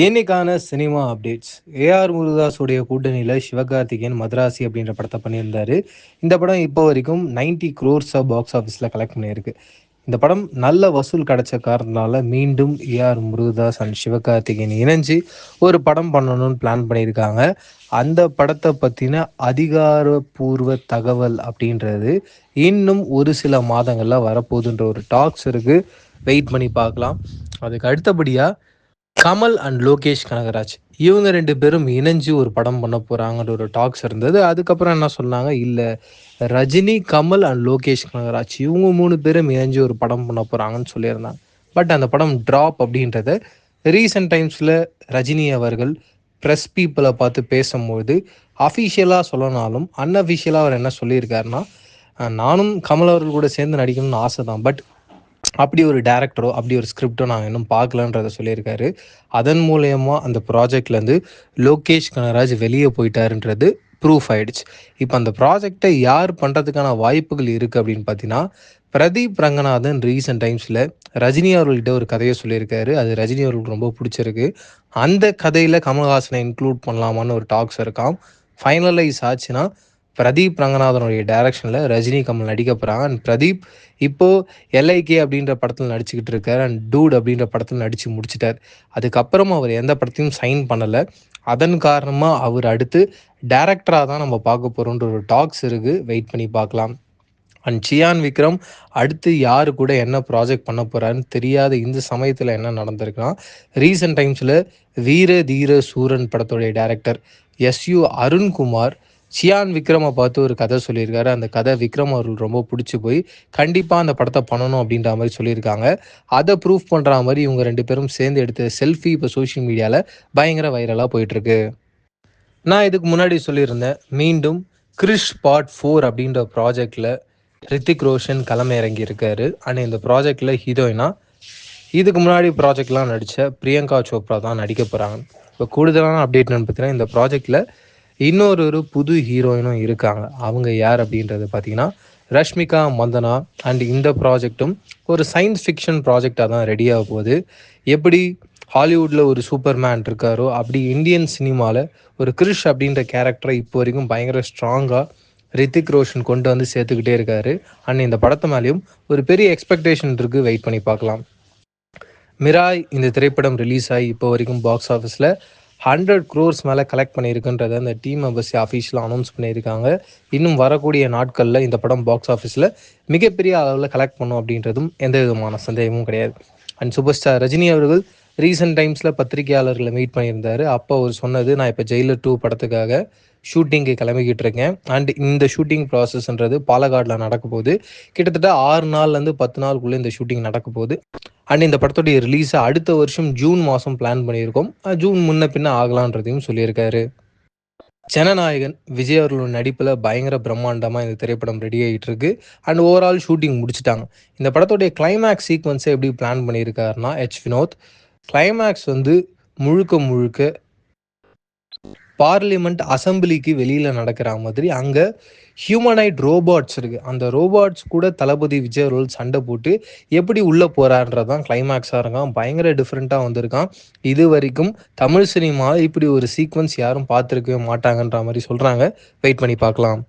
இன்னைக்கான cinema updates AR முருதாஸுடைய கூட்டணியில் சிவகார்த்திகேயன் மதராசி அப்படின்ற படத்தை பண்ணியிருந்தாரு. இந்த படம் இப்போ வரைக்கும் நைன்டி க்ரோர்ஸாக பாக்ஸ் ஆஃபீஸில் கலெக்ட் பண்ணியிருக்கு. இந்த படம் நல்ல வசூல் கிடைச்ச காரணத்தினால மீண்டும் ஏஆர் முருகதாஸ் அண்ட் சிவகார்த்திகேயன் இணைஞ்சு ஒரு படம் பண்ணணும்னு பிளான் பண்ணியிருக்காங்க. அந்த படத்தை பற்றின அதிகாரப்பூர்வ தகவல் அப்படின்றது இன்னும் ஒரு சில மாதங்களில் வரப்போகுதுன்ற ஒரு டாக்ஸ் இருக்குது வெயிட் பண்ணி பார்க்கலாம். அதுக்கு அடுத்தபடியாக கமல் அண்ட் லோகேஷ் கனகராஜ். இவங்க ரெண்டு பேரும் இணைஞ்சு ஒரு படம் பண்ண போகிறாங்கன்ற ஒரு டாக்ஸ் இருந்தது. அதுக்கப்புறம் என்ன சொன்னாங்க? இல்லை ரஜினி கமல் அண்ட் லோகேஷ் கனகராஜ் இவங்க மூணு பேரும் இணைஞ்சு ஒரு படம் பண்ண போகிறாங்கன்னு சொல்லியிருந்தாங்க. பட் அந்த படம் ட்ராப் அப்படின்றத ரீசெண்ட் டைம்ஸில் ரஜினி அவர்கள் ப்ரெஸ் பீப்புளை பார்த்து பேசும்போது அஃபிஷியலாக சொல்லனாலும் அன்அஃபிஷியலாக அவர் என்ன சொல்லியிருக்காருன்னா நானும் கமல் அவர்கள் கூட சேர்ந்து நடிக்கணும்னு ஆசை தான் பட் அப்படி ஒரு டேரக்டரோ அப்படி ஒரு ஸ்கிரிப்டோ நாங்கள் இன்னும் பார்க்கலன்றத சொல்லியிருக்காரு. அதன் மூலயமா அந்த ப்ராஜெக்ட்லேருந்து லோகேஷ் கனராஜ் வெளியே போயிட்டாருன்றது ப்ரூஃப் ஆயிடுச்சு. இப்போ அந்த ப்ராஜெக்டை யார் பண்ணுறதுக்கான வாய்ப்புகள் இருக்குது அப்படின்னு பார்த்தீங்கன்னா பிரதீப் ரங்கநாதன் ரீசெண்ட் டைம்ஸில் ரஜினி அவர்கள்கிட்ட ஒரு கதையை சொல்லியிருக்காரு. அது ரஜினி அவர்களுக்கு ரொம்ப பிடிச்சிருக்கு. அந்த கதையில் கமல்ஹாசனை இன்க்ளூட் பண்ணலாமான்னு ஒரு டாக்ஸ் இருக்கான் ஃபைனலைஸ் ஆச்சுன்னா பிரதீப் ரங்கநாதனுடைய டைரக்ஷனில் ரஜினி கமல் நடிக்க போகிறாங்க அண்ட் பிரதீப் இப்போது எல்ஐகே அப்படின்ற படத்தில் நடிச்சுக்கிட்டு இருக்கார். அண்ட் டூட் அப்படின்ற படத்தில் நடித்து முடிச்சிட்டார். அதுக்கப்புறம் அவர் எந்த படத்தையும் சைன் பண்ணலை. அதன் காரணமாக அவர் அடுத்து டேரக்டராக தான் நம்ம பார்க்க போகிறோன்ற ஒரு டாக்ஸ் இருக்குது வெயிட் பண்ணி பார்க்கலாம். அண்ட் சியான் விக்ரம் அடுத்து யார் கூட என்ன ப்ராஜெக்ட் பண்ண போகிறாருன்னு தெரியாத இந்த சமயத்தில் என்ன நடந்திருக்குன்னா ரீசெண்ட் டைம்ஸில் வீர தீர சூரன் படத்துடைய டேரக்டர் எஸ்யூ அருண்குமார் சியான் விக்ரமை பார்த்து ஒரு கதை சொல்லியிருக்காரு. அந்த கதை விக்ரம் அவர்கள் ரொம்ப பிடிச்சி போய் கண்டிப்பாக அந்த படத்தை பண்ணணும் அப்படின்ற மாதிரி சொல்லியிருக்காங்க. அதை ப்ரூஃப் பண்ணுற மாதிரி இவங்க ரெண்டு பேரும் சேர்ந்து எடுத்த செல்ஃபி இப்போ சோஷியல் மீடியாவில் பயங்கர வைரலாக போயிட்டுருக்கு. நான் இதுக்கு முன்னாடி சொல்லியிருந்தேன் மீண்டும் கிறிஷ் பார்ட் ஃபோர் அப்படின்ற ப்ராஜெக்டில் ரித்திக் ரோஷன் களமை இறங்கி இருக்காரு இந்த ப்ராஜெக்டில் ஹீரோயினா இதுக்கு முன்னாடி ப்ராஜெக்ட்லாம் நடித்த பிரியங்கா சோப்ரா தான் நடிக்க போகிறாங்க இப்போ கூடுதலான அப்டேட் பார்த்தீங்கன்னா இந்த ப்ராஜெக்டில் இன்னொரு ஒரு புது ஹீரோயினும் இருக்காங்க. அவங்க யார் அப்படின்றது பார்த்தீங்கன்னா ரஷ்மிகா மந்தனா அண்ட் இந்த ப்ராஜெக்டும் ஒரு சயின்ஸ் ஃபிக்ஷன் ப்ராஜெக்டாக தான் ரெடியாக போகுது. எப்படி ஹாலிவுட்டில் ஒரு சூப்பர் மேன் இருக்காரோ அப்படி இந்தியன் சினிமாவில் ஒரு கிரிஷ் அப்படின்ற கேரக்டரை இப்போ வரைக்கும் பயங்கர ஸ்ட்ராங்காக ரித்திக் ரோஷன் கொண்டு வந்து சேர்த்துக்கிட்டே இருக்காரு. அண்ட் இந்த படத்து மேலேயும் ஒரு பெரிய எக்ஸ்பெக்டேஷன் இருக்குது வெயிட் பண்ணி பார்க்கலாம். மிராய் இந்த திரைப்படம் ரிலீஸ் ஆகி இப்போ வரைக்கும் பாக்ஸ் ஆஃபீஸில் ஹண்ட்ரட் க்ரோர்ஸ் மேலே கலெக்ட் பண்ணியிருக்குன்றதை அந்த டீம் மெம்பர்ஸ் அஃபீஷியலாக அனௌன்ஸ் பண்ணியிருக்காங்க. இன்னும் வரக்கூடிய நாட்களில் இந்த படம் பாக்ஸ் ஆஃபீஸில் மிகப்பெரிய அளவில் கலெக்ட் பண்ணும் அப்படின்றதும் எந்த விதமான சந்தேகமும் கிடையாது. அண்ட் சூப்பர் ஸ்டார் ரஜினி அவர்கள் ரீசெண்ட் டைம்ஸில் பத்திரிகையாளர்களை மீட் பண்ணியிருந்தார். அப்போ அவர் சொன்னது நான் இப்போ ஜெயிலர் டூ படத்துக்காக ஷூட்டிங்கு கிளம்பிக்கிட்டு இருக்கேன். அண்ட் இந்த ஷூட்டிங் ப்ராசஸ்ன்றது பாலக்காடில் நடக்க போகுது. கிட்டத்தட்ட ஆறு நாள்லேருந்து பத்து நாளுக்குள்ளே இந்த ஷூட்டிங் நடக்க போகுது. அண்ட் இந்த படத்துடைய ரிலீஸை அடுத்த வருஷம் ஜூன் மாதம் பிளான் பண்ணியிருக்கோம். ஜூன் முன்ன பின்ன ஆகலான்றதையும் சொல்லியிருக்காரு. ஜனநாயகன் விஜய் அவர்களோட நடிப்பில் பயங்கர பிரம்மாண்டமாக இந்த திரைப்படம் ரெடி ஆகிட்டு இருக்கு அண்ட் ஓவரால் ஷூட்டிங் முடிச்சிட்டாங்க. இந்த படத்துடைய கிளைமேக்ஸ் சீக்வன்ஸை எப்படி பிளான் பண்ணியிருக்காருன்னா ஹெச் வினோத் கிளைமேக்ஸ் வந்து முழுக்க முழுக்க பார்லிமெண்ட் அசம்பிளிக்கு வெளியில் நடக்கிற மாதிரி அங்கே ஹியூமனைட் ரோபாட்ஸ் இருக்குது அந்த ரோபாட்ஸ் கூட தளபதி விஜய் ரோல் சண்டை போட்டு எப்படி உள்ளே போகிறான்றதான் கிளைமேக்ஸாக இருக்கான் பயங்கர டிஃப்ரெண்ட்டாக வந்திருக்கான். இது வரைக்கும் தமிழ் சினிமாவில் இப்படி ஒரு சீக்வன்ஸ் யாரும் பார்த்துருக்கவே மாட்டாங்கன்ற மாதிரி சொல்கிறாங்க வெயிட் பண்ணி பார்க்கலாம்.